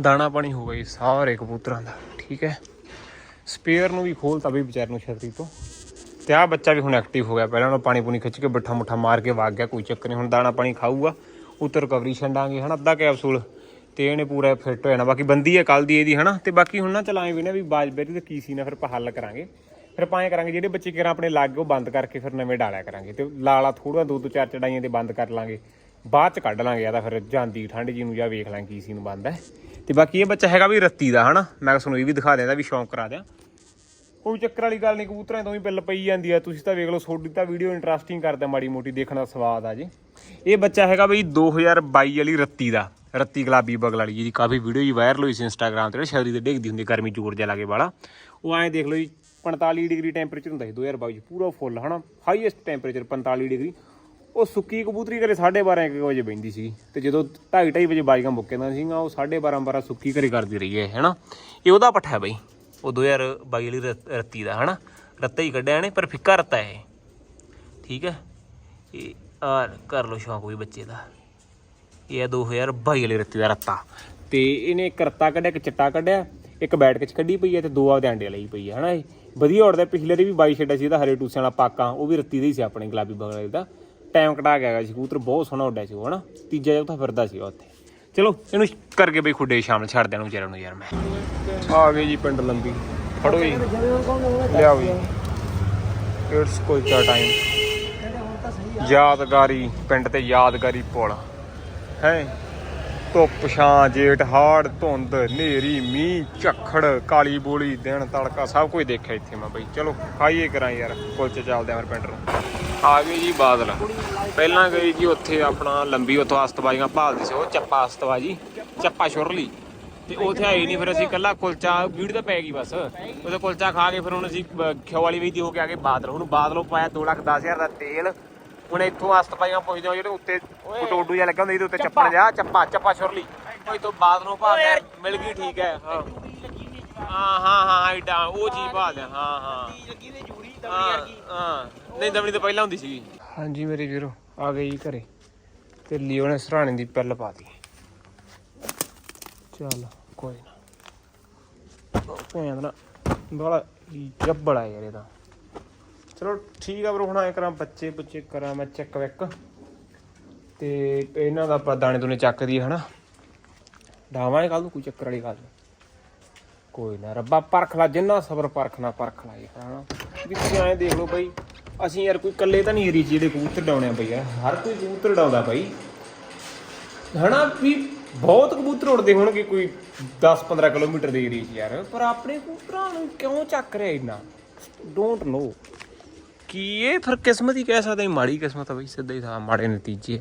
ਦਾਣਾ ਪਾਣੀ ਹੋ ਗਈ ਸਾਰੇ ਕਬੂਤਰਾਂ ਦਾ, ਠੀਕ ਹੈ। ਸਪੇਅਰ ਨੂੰ ਵੀ ਖੋਲਤਾ ਵੀ ਵਿਚਾਰ ਨੂੰ ਛਤਰੀ ਤੋਂ। ਤੇ ਆ ਬੱਚਾ ਵੀ ਹੁਣ ਐਕਟਿਵ ਹੋ ਗਿਆ, ਪਹਿਲਾਂ ਉਹ ਪਾਣੀ ਪੂਣੀ ਖਿੱਚ ਕੇ ਬਿੱਠਾ ਮੁੱਠਾ ਮਾਰ ਕੇ ਵਾਗ ਗਿਆ, ਕੋਈ ਚੱਕਰ ਨਹੀਂ, ਹੁਣ ਦਾਣਾ ਪਾਣੀ ਖਾਊਗਾ, ਉੱਤਰ ਰਿਕਵਰੀ ਛੰਡਾਂਗੇ ਹਨਾ, ਅੱਧਾ ਕੈਪਸੂਲ ਤੇ ਇਹਨੇ ਪੂਰਾ ਫਿੱਟ ਹੋ ਜਾਣਾ, ਬਾਕੀ ਬੰਦੀ ਹੈ ਕੱਲ ਦੀ ਇਹਦੀ, ਹਨਾ, ਤੇ ਬਾਕੀ ਹੁਣ ਨਾ ਚਲਾਏ ਵੀ ਨਾ ਵੀ ਬਾਜਬੇਰੀ ਤੇ ਕੀ ਸੀ ਨਾ, ਫਿਰ ਆਪਾਂ ਹੱਲ ਕਰਾਂਗੇ। ਫਿਰ ਆਪਾਂ ਕਰਾਂਗੇ, ਜਿਹੜੇ ਬੱਚੇ ਕਿਰਾਂ ਆਪਣੇ ਲੱਗ ਉਹ ਬੰਦ ਕਰਕੇ ਫਿਰ ਨਵੇਂ ਡਾਲਿਆ ਕਰਾਂਗੇ, ਤੇ ਲਾਲਾ ਥੋੜਾ ਦੋ ਦੋ ਚਾਰ ਚੜਾਈਆਂ 'ਤੇ ਬੰਦ ਕਰ ਲਾਂਗੇ। ਬਾਅਦ ਚ ਕੱਢ ਲਾਂਗੇ, ਜਾਂ ਤਾਂ ਫਿਰ ਜਾਂਦੀ ਠੰਡ ਜੀ ਨੂੰ ਜਾਂ ਵੇਖ ਲਾਂਗੇ ਕੀ ਸੀ ਨੂੰ ਬੰਦ ਹੈ। ਤੇ ਬਾਕੀ ਇਹ ਬੱਚਾ ਹੈਗਾ ਵੀ ਰੱਤੀ ਦਾ, ਹਨਾ? ਮੈਂ ਤੁਹਾਨੂੰ ਇਹ ਵੀ ਦਿਖਾ ਦਿਆਂ ਦਾ ਵੀ ਸ਼ੌਂਕ ਕਰਾ ਦਿਆਂ। ਕੋਈ ਚੱਕਰ ਵਾਲੀ ਗੱਲ ਨਹੀਂ, ਕਬੂਤਰਾਂ ਤੋਂ ਵੀ ਬਿੱਲ ਪਈ ਜਾਂਦੀ ਆ। ਤੁਸੀਂ ਤਾਂ ਵੇਖ ਲਓ, ਤੁਹਾਡੀ ਤਾਂ ਵੀਡੀਓ ਇੰਟਰਸਟਿੰਗ ਕਰਦਾ ਮਾੜੀ ਮੋਟੀ ਦੇਖਣ ਦਾ ਸਵਾਦ ਆ ਜੀ। ਇਹ ਬੱਚਾ ਹੈਗਾ ਬਈ 2022 ਵਾਲੀ ਰੱਤੀ ਦਾ, ਰੱਤੀ ਗੁਲਾਬੀ ਬਗਲ ਵਾਲੀ। ਜਿਹਦੀ ਕਾਫੀ ਵੀਡੀਓ ਜੀ ਵਾਇਰਲ ਹੋਈ ਸੀ ਇੰਸਟਾਗ੍ਰam ਤੇ ਸ਼ਰੀਰ ਤੇ ਡਿੱਗਦੀ ਹੁੰਦੀ ਗਰਮੀ ਜੋਰ ਜਿਹਾ ਲਾਗੇ ਵਾਲਾ। ਉਹ ਐਂ ਦੇਖ ਲਓ ਜੀ 45 ਡਿਗਰੀ ਟੈਂਪਰੇਚਰ ਹੁੰਦਾ ਸੀ 2022 ਚ। ਪੂਰਾ ਫੁੱਲ ਹਨਾ? Highest temperature 45 degree. ਉਹ ਸੁੱਕੀ ਕਬੂਤਰੀ ਘਰੇ 12:30 1 ਵਜੇ ਬੈਂਦੀ ਸੀ ਤੇ ਜਦੋਂ 2:30 ਵਜੇ ਬਾਈਕਾਂ ਮੁੱਕੇਂਦਾ ਸੀਗਾ ਉਹ 12:30 12 ਸੁੱਕੀ ਘਰੇ ਕਰਦੀ ਰਹੀ ਹੈ, ਹੈਨਾ? ਇਹ ਉਹਦਾ ਪੱਠਾ ਹੈ ਬਈ, ਉਹ 2022 ਵਾਲੀ ਰੱਤੀ ਦਾ, ਹਨਾ? ਰੱਤਾ ਹੀ ਕੱਢਿਆ ਨੇ ਪਰ ਫਿੱਕਾ ਰੱਤਾ ਹੈ ਠੀਕ ਹੈ? ਇਹ ਆ ਕਰ ਲੋ ਸ਼ੌਂਕ ਵੀ ਬੱਚੇ ਦਾ। ਇਹ ਹੈ 2022 ਵਾਲੀ ਰੱਤੀ ਦਾ ਰੱਤਾ। ਤੇ ਇਹਨੇ ਇੱਕ ਰੱਤਾ ਕੱਢਿਆ, ਇੱਕ ਚਿੱਟਾ ਕੱਢਿਆ, ਇੱਕ ਬੈਠ ਕੇ ਚ ਕੱਢੀ ਪਈ ਹੈ ਤੇ ਦੋ ਆਪਦੇ ਅੰਡੇ ਲਈ ਪਈ ਹੈ, ਹਨਾ ਇਹ? ਵਧੀਆ ਉੜਦਾ ਪਿਛਲੇ ਦੇ ਵੀ 22 ਛੱਡਿਆ ਸੀ ਇਹਦਾ ਹਰੇ ਟੂਸਿਆਂ ਵਾਲਾ ਪਾਕਾ, ਉਹ ਵੀ ਰੱਤੀ ਦਾ ਹੀ ਸੀ ਆਪਣੇ ਗੁਲਾਬੀ ਬਗਲ ਦਾ। ਟਾਈਮ ਕਟਾ ਗਿਆ ਸੀ, ਕਬੂਤਰ ਬਹੁਤ ਸੋਹਣਾ ਉੱਡਿਆ ਸੀ ਉਹ, ਹਨਾ? ਤੀਜਾ ਜਿਹਾ ਉੱਥੇ ਫਿਰਦਾ ਸੀ ਉੱਥੇ। ਚਲੋ, ਇਹਨੂੰ ਕਰਕੇ ਬਈ ਖੁੱਡੇ ਸ਼ਾਮ ਨੂੰ ਛੱਡ ਦੇਣ ਵਿਚਾਰਿਆਂ ਨੂੰ ਯਾਰ ਮੈਂ। ਆ ਗਏ ਜੀ ਪਿੰਡ ਲੰਬੀ। ਫੜੋ ਜੀ। ਲਿਆਓ ਜੀ। ਇਟਸ ਕੁਲਚਾ ਟਾਈਮ ਯਾਦਗਾਰੀ, ਪਿੰਡ ਤੇ ਯਾਦਗਾਰੀ ਪੁਲ। ਹੈ? ਧੁੱਪ, ਛਾਂ, ਜੇਠ, ਹਾੜ, ਧੁੰਦ, ਹਨੇਰੀ, ਮੀਂਹ, ਝੱਖੜ, ਕਾਲੀ ਬੋਲੀ, ਦਿਨ ਤੜਕਾ, ਸਭ ਕੁਝ ਦੇਖਿਆ ਇੱਥੇ ਮੈਂ ਬਈ। ਚਲੋ ਖਾਈਏ ਕਰਾਂ ਯਾਰ। ਕੁਲਚੇ ਚੱਲਦੇ ਆਂ ਫਿਰ ਪਿੰਡ ਨੂੰ। ਆ ਗਏ ਜੀ ਬਾਦਲ। ਪਹਿਲਾਂ ਗਈ ਜੀ ਉੱਥੇ ਆਪਣਾ ਲੰਬੀ ਉੱਥੋਂ ਅਸਤਬਾਜ਼ੀਆਂ ਭਾਲਦੀ ਸੀ ਉਹ ਚੱਪਾ ਅਸਤਬਾਜੀ ਚੱਪਾ ਛੁਰਲੀ ਤੇ ਉੱਥੇ ਆਏ ਨਹੀਂ ਫਿਰ ਅਸੀਂ ਕੱਲਾ ਕੁਲਚਾ ਵੀੜ ਤਾਂ ਪੈ ਗਈ ਬਸ। ਉਹਦੇ ਕੁਲਚਾ ਖਾ ਕੇ ਫਿਰ ਹੁਣ ਅਸੀਂ ਖਿਓ ਵਾਲੀ ਵੀ ਦੀ ਹੋ ਕੇ ਆ ਗਏ ਬਾਦਲ। ਹੁਣ ਬਾਦਲੋਂ ਪਾਇਆ 2 ਲੱਖ 10 ਹਜ਼ਾਰ ਦਾ ਤੇਲ। ਹੁਣ ਇੱਥੋਂ ਅਸਤਬਾਜ਼ੀਆਂ ਪੁੱਛਦੇ ਹੋ ਜਿਹੜੇ ਉੱਤੇ ਕਟੋਡੂ ਜਿਹਾ ਲੱਗਾ ਹੁੰਦਾ ਇਹਦੇ ਉੱਤੇ ਚੱਪਣ ਜਾ ਚੱਪਾ ਚੱਪਾ ਛੁਰਲੀ ਉਹ ਇੱਥੋਂ ਬਾਦਲੋਂ ਭਾਲ ਮਿਲ ਗਈ ਠੀਕ ਹੈ ਹਾਂ। ਹਾਂ ਹਾਂ ਹਾਂ ਐਡਾ ਉਹ ਚੀਜ਼ ਭਾਲ ਹਾਂ ਹਾਂ। ਤੇ ਹਾਂ ਹਾਂ। ਨਹੀਂ ਦਮਣੀ ਤਾਂ ਪਹਿਲਾਂ ਹੁੰਦੀ ਸੀ ਹਾਂਜੀ ਮੇਰੇ ਵੀਰੋ ਆ ਗਏ ਜੀ ਘਰੇ। ਤੇ ਲਿਓ ਨੇ ਸਰਾਣੇ ਦੀ ਪਿੱਲ ਪਾਤੀ ਚੱਲ ਕੋਈ ਨਾ। ਭੈਣ ਦਾ ਬੜਾ ਜੱਬੜਾ ਯਾਰ ਇਹਦਾ। ਚਲੋ ਠੀਕ ਆ ਬਰੋ ਹੁਣ ਐ ਕਰਾਂ ਬੱਚੇ ਬੱਚੇ ਕਰਾਂ ਮੈਂ ਚੈੱਕ ਵੈਕ ਤੇ ਇਹਨਾਂ ਦਾ ਆਪਾਂ ਦਾਣੇ ਦੁਨੇ ਚੱਕਦੀ ਹਨਾ? ਡਾਵਾਂਗੇ ਕੱਲ ਨੂੰ ਕੋਈ ਚੱਕਰ ਵਾਲੀ ਗੱਲ। ਨੀ। ਕੋਈ ਨਾ ਰੱਬਾ ਪਰਖ ਲਾ ਜਿੰਨਾ ਸਬਰ ਪਰਖਣਾ ਪਰਖ ਲਾ ਹਨਾ? ਵੀ ਤੁਸੀਂ ਐਂ ਦੇਖ ਲਓ ਬਈ, ਅਸੀਂ ਯਾਰ ਕੋਈ ਇਕੱਲੇ ਤਾਂ ਨਹੀਂ ਏਰੀ ਜਿਹੜੇ ਕਬੂਤਰ ਡਾਉਣੇ ਬਈ ਯਾਰ, ਹਰ ਕੋਈ ਕਬੂਤਰ ਡਾਉਂਦਾ ਬਈ। ਹਨਾ ਵੀ ਬਹੁਤ ਕਬੂਤਰ ਉੜਦੇ ਹੋਣਗੇ ਕੋਈ 10-15 ਕਿਲੋਮੀਟਰ ਦੇ ਏਰੀਆ 'ਚ ਯਾਰ, ਪਰ ਆਪਣੇ ਕਬੂਤਰਾਂ ਨੂੰ ਕਿਉਂ ਚੱਕ ਰਿਹਾ ਇੰਨਾ? ਡੋਂਟ ਨੋ ਕੀ ਇਹ ਫਿਰ ਕਿਸਮਤ ਹੀ ਕਹਿ ਸਕਦੇ ਮਾੜੀ ਕਿਸਮਤ ਆ ਬਈ, ਸਿੱਧਾ ਹੀ ਥਾ, ਮਾੜੇ ਨਤੀਜੇ।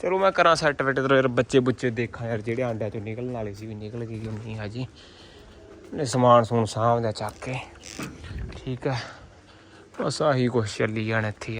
ਚਲੋ ਮੈਂ ਕਰਾਂ ਸੈੱਟ ਵੈਟ ਤੇ, ਯਾਰ ਬੱਚੇ ਬੁੱਚੇ ਦੇਖਾਂ ਯਾਰ, ਜਿਹੜੇ ਆਂਡਿਆਂ ਚੋਂ ਨਿਕਲਣ ਵਾਲੇ ਸੀ ਵੀ ਨਿਕਲ ਗਏ ਕਿ ਨਹੀਂ ਹਾਜੀ। ਸਮਾਨ ਸਮੂਨ ਸਾਂਭਦਾ ਚੱਕ ਕੇ। ਠੀਕ ਹੈ। ਬਸ ਆਹੀ ਕੁਛ ਚੱਲੀ ਜਾਣਾ ਇੱਥੇ।